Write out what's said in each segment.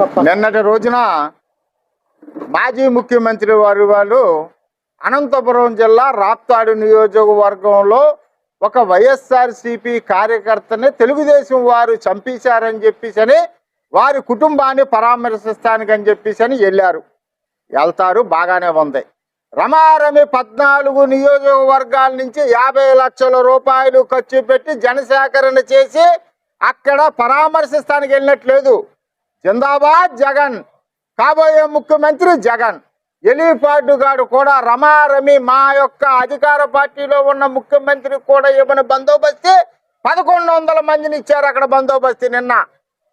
నిన్నటి రోజున మాజీ ముఖ్యమంత్రి వారి వాళ్ళు అనంతపురం జిల్లా రాప్తాడు నియోజకవర్గంలో ఒక వైఎస్ఆర్సిపి కార్యకర్తని తెలుగుదేశం వారు చంపేశారని చెప్పేసి వారి కుటుంబాన్ని పరామర్శిస్తానికని చెప్పేసి వెళ్ళారు. వెళ్తారు బాగానే ఉంది. రమారమి పద్నాలుగు నియోజకవర్గాల నుంచి యాభై లక్షల రూపాయలు ఖర్చు పెట్టి జనసేకరణ చేసి అక్కడ పరామర్శిస్తానికి వెళ్ళినట్లేదు. జిందాబాద్ జగన్. కాబోయే ముఖ్యమంత్రి జగన్. ఎలిపాడు గారు కూడా రమారమి మా యొక్క అధికార పార్టీలో ఉన్న ముఖ్యమంత్రి కూడా ఇవ్వని బందోబస్తు? పదకొండు వందల మందిని ఇచ్చారు అక్కడ బందోబస్తు నిన్న.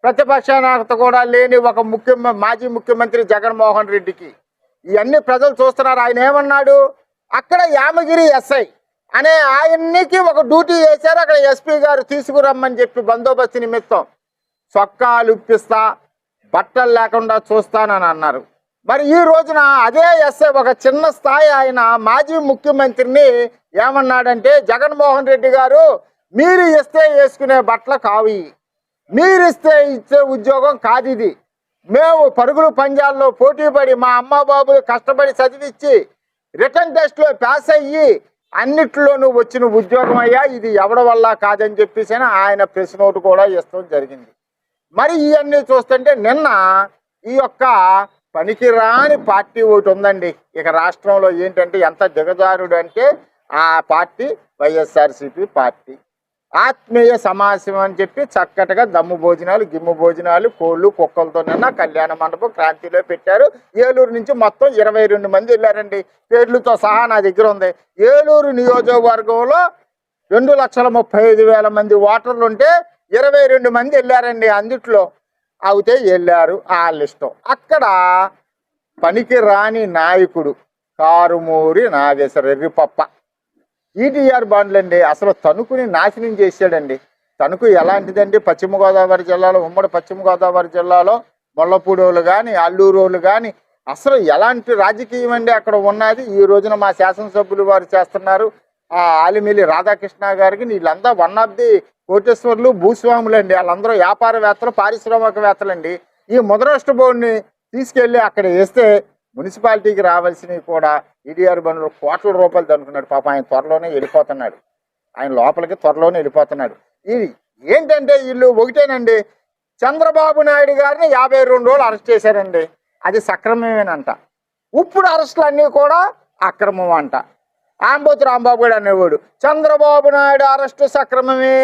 ప్రతిపక్ష నేత కూడా లేని ఒక ముఖ్య మాజీ ముఖ్యమంత్రి జగన్మోహన్ రెడ్డికి. ఇవన్నీ ప్రజలు చూస్తున్నారు. ఆయన ఏమన్నాడు? అక్కడ యామగిరి ఎస్ఐ అనే ఆయన్నికి ఒక డ్యూటీ వేశారు అక్కడ ఎస్పీ గారు తీసుకురమ్మని చెప్పి బందోబస్తు నిమిత్తం. చొక్కాలు ఇప్పిస్తా బట్టలు లేకుండా చూస్తానని అన్నారు. మరి ఈ రోజున అదే ఎస్ఐ ఒక చిన్న స్థాయి ఆయన మాజీ ముఖ్యమంత్రిని ఏమన్నాడంటే జగన్మోహన్ రెడ్డి గారు మీరు ఇస్తే వేసుకునే బట్టలు కావు. మీరు ఇస్తే ఇచ్చే ఉద్యోగం కాదు ఇది. మేము పరుగులు పంజాల్లో పోటీ పడి మా అమ్మ బాబులు కష్టపడి చదివించి రిటర్న్ టెస్ట్లో పాస్ అయ్యి అన్నిట్లోనూ వచ్చిన ఉద్యోగం అయ్యా ఇది ఎవడి వల్ల కాదని చెప్పేసి ఆయన ప్రెస్ నోట్ కూడా ఇస్తాం జరిగింది. మరి ఇవన్నీ చూస్తుంటే నిన్న ఈ యొక్క పనికిరాని పార్టీ ఒకటి ఉందండి. ఇక రాష్ట్రంలో ఏంటంటే ఎంత దిగజారుడు అంటే ఆ పార్టీ వైఎస్ఆర్సిపి పార్టీ. ఆత్మీయ సమాసం అని చెప్పి చక్కటిగా దమ్ము భోజనాలు గిమ్ము భోజనాలు కోళ్ళు కుక్కలతో నిన్న కళ్యాణ మండపం క్రాంతిలో పెట్టారు. ఏలూరు నుంచి మొత్తం ఇరవై రెండు మంది వెళ్ళారండి. పేర్లతో సహా నా దగ్గర ఉంది. ఏలూరు నియోజకవర్గంలో రెండు లక్షల ముప్పై ఐదు వేల మంది ఓటర్లు ఉంటే ఇరవై రెండు మంది వెళ్ళారండి అందుట్లో. అవుతే వెళ్ళారు వాళ్ళ ఇష్టం అక్కడ పనికి రాని నాయకుడు కారుమూరి నాగేశ్వర ఎర్రిపప్ప ఈటీఆర్ బాండ్లండి అసలు తణుకుని నాశనం చేశాడండి. తణుకు ఎలాంటిదండి? పశ్చిమ గోదావరి జిల్లాలో ఉమ్మడి పశ్చిమ గోదావరి జిల్లాలో ముళ్ళపూడోలు కానీ అల్లూరోళ్ళు కానీ అసలు ఎలాంటి రాజకీయం అండి అక్కడ ఉన్నది? ఈ రోజున మా శాసనసభ్యులు వారు చేస్తున్నారు. ఆ ఆలిమిలి రాధాకృష్ణ గారికి వీళ్ళంతా వన్ ఆఫ్ ది కోటేశ్వర్లు భూస్వాములు అండి వాళ్ళందరూ వ్యాపారవేత్తలు పారిశ్రామికవేత్తలు అండి ఈ ముదరాష్ట్ర బోర్డుని తీసుకెళ్ళి అక్కడ వేస్తే మున్సిపాలిటీకి రావాల్సినవి కూడా ఈడీఆర్ బండ్లు కోట్ల రూపాయలు దనుకున్నాడు. పాప ఆయన త్వరలోనే వెళ్ళిపోతున్నాడు. ఆయన లోపలికి త్వరలోనే వెళ్ళిపోతున్నాడు. ఇది ఏంటంటే వీళ్ళు ఒకటేనండి. చంద్రబాబు నాయుడు గారిని యాభై రెండు రోజులు అరెస్ట్ చేశారండి. అది సక్రమమేనంట. ఇప్పుడు అరెస్టులు అన్నీ కూడా అక్రమం అంట ఆంబోతు రాంబాబు కూడా అనేవాడు. చంద్రబాబు నాయుడు అరెస్టు సక్రమమే.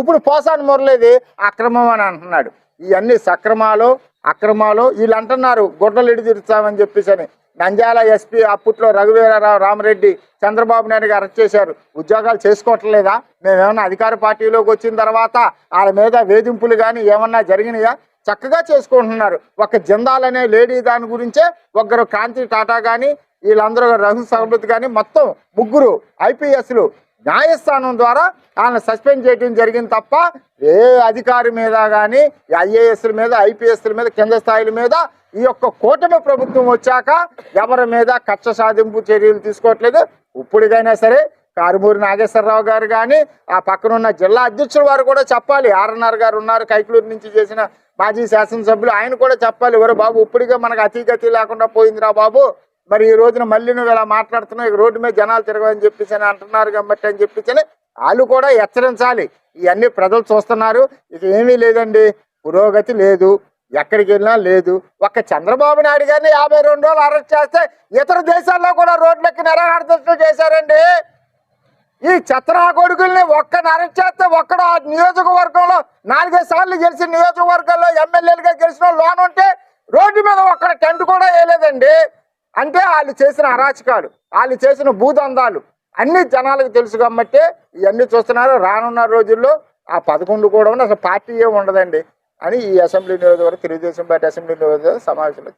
ఇప్పుడు పోసాని మురళిది అక్రమం అని అంటున్నాడు. ఇవన్నీ సక్రమాలు అక్రమాలు. వీళ్ళు అంటున్నారు గుడ్డలు ఇడి తీరుస్తామని చెప్పేసి అని. నంద్యాల ఎస్పీ అప్పట్లో రఘువీరారావు రామరెడ్డి చంద్రబాబు నాయుడు అరెస్ట్ చేశారు. ఉద్యోగాలు చేసుకోవట్లేదా? మేమేమన్నా అధికార పార్టీలోకి వచ్చిన తర్వాత వాళ్ళ మీద వేధింపులు కానీ ఏమన్నా జరిగినాయా? చక్కగా చేసుకుంటున్నారు. ఒక జిందాల్ అనే లేడీ దాని గురించే ఒకరు కాంతి టాటా కానీ వీళ్ళందరూ రఘు సౌలత్ కానీ మొత్తం ముగ్గురు ఐపీఎస్లు న్యాయస్థానం ద్వారా ఆయన సస్పెండ్ చేయడం జరిగింది తప్ప ఏ అధికారి మీద కానీ ఐఏఎస్ల మీద ఐపీఎస్ల మీద కింద స్థాయిల మీద ఈ యొక్క కూటమి ప్రభుత్వం వచ్చాక ఎవరి మీద కక్ష సాధింపు చర్యలు తీసుకోవట్లేదు. ఇప్పుడుగైనా సరే కారుమూరి నాగేశ్వరరావు గారు కానీ ఆ పక్కన ఉన్న జిల్లా అధ్యక్షుల వారు కూడా చెప్పాలి. ఆర్ఎన్ఆర్ గారు ఉన్నారు కైకలూరు నుంచి చేసిన మాజీ శాసనసభ్యులు ఆయన కూడా చెప్పాలి. ఎవరు బాబు ఇప్పుడుగా మనకు అతిగతి లేకుండా పోయిందిరా బాబు. మరి ఈ రోజున మళ్ళీ నువ్వు ఇలా మాట్లాడుతున్నావు రోడ్డు మీద జనాలు తిరగని చెప్పేసి అని అంటున్నారు కాబట్టి అని చెప్పేసి అని వాళ్ళు కూడా హెచ్చరించాలి. ఇవన్నీ ప్రజలు చూస్తున్నారు. ఇక ఏమీ లేదండి. పురోగతి లేదు. ఎక్కడికి వెళ్ళినా లేదు. ఒక్క చంద్రబాబు నాయుడు గారిని యాభై రెండు రోజులు అరెస్ట్ చేస్తే ఇతర దేశాల్లో కూడా రోడ్లెక్కి నిరాహారదర్శనం చేశారండి. ఈ చెత్తనా కొడుకుల్ని ఒక్క నరం చేస్తే ఒక్కడ ఆ నియోజకవర్గంలో నాలుగైదు సార్లు గెలిచిన నియోజకవర్గంలో ఎమ్మెల్యేలుగా గెలిచిన లోన్ ఉంటే రోడ్డు మీద ఒక్కడ టెంట్ కూడా వేయలేదండి. అంటే వాళ్ళు చేసిన అరాచకాలు వాళ్ళు చేసిన భూదందాలు అన్ని జనాలకు తెలుసు కాబట్టి ఇవన్నీ చూస్తున్నారు. రానున్న రోజుల్లో ఆ పదకొండు కూడా ఉంది అసలు పార్టీ ఏమి ఉండదండి అని ఈ అసెంబ్లీ నియోజకవర్గం తెలుగుదేశం పార్టీ అసెంబ్లీ నియోజకవర్గం సమావేశంలో